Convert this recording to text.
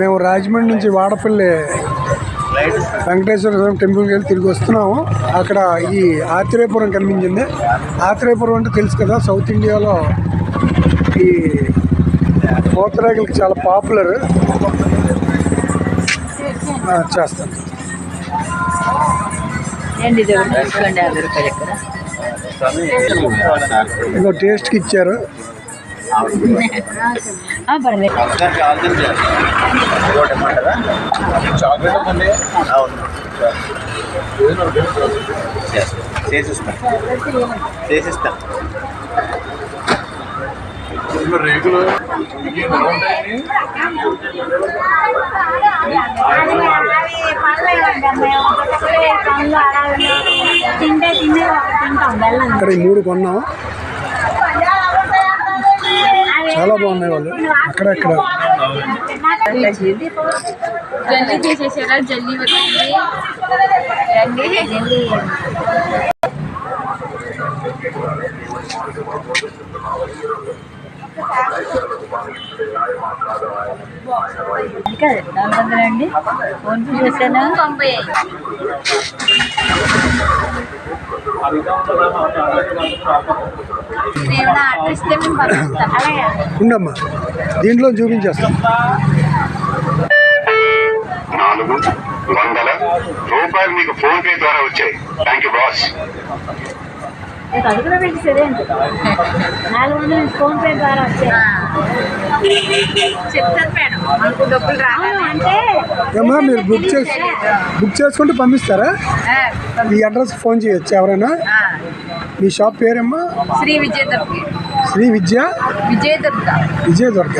మేము రాజమండ్రి నుంచి వాడపల్లి వెంకటేశ్వర స్వామి టెంపుల్కి వెళ్ళి తిరిగి వస్తున్నాము. అక్కడ ఈ ఆత్రేయపురం కనిపించింది. ఆత్రేయపురం అంటే తెలుసు కదా సౌత్ ఇండియాలో ఈ పూతరేకులకి చాలా పాపులర్. చేస్తాను ఇంకో టేస్ట్కి ఇచ్చారు. పర్లేదు చేసిస్తా. చేసిస్తా రేకులు ఇక్కడ మూడు కొన్నాం. చాలా బాగున్నాయి వాళ్ళు. అక్కడక్కడ. జల్దీ చేసేసారా జల్దీ ఇంకా నాలుగు వందలు అండి ఫోన్ పే చేశాను? తొంభై ఏమైనా ఉండమ్మా దీంట్లో చూపించేస్తాం. నాలుగు వందల రూపాయలు మీకు ఫోన్ పే ద్వారా వచ్చాయి. థ్యాంక్ యూ బాస్ నీకు అడుగులో పెట్టేసేదే అంతే నాలుగు వందలు ఫోన్ పే ద్వారా వచ్చాయి. చెప్తాను మేడం. మనకు డబ్బులు రావాలి. అవును అంటే ఏమ్మా మీరు బుక్ చేసి బుక్ చేసుకుంటే పంపిస్తారా? ఈ అడ్రస్ ఫోన్ చేయొచ్చు ఎవరైనా? మీ షాప్ పేరమ్మా? శ్రీ విజయ శ్రీ విద్య? విజయ దుర్గ విజయ దుర్గ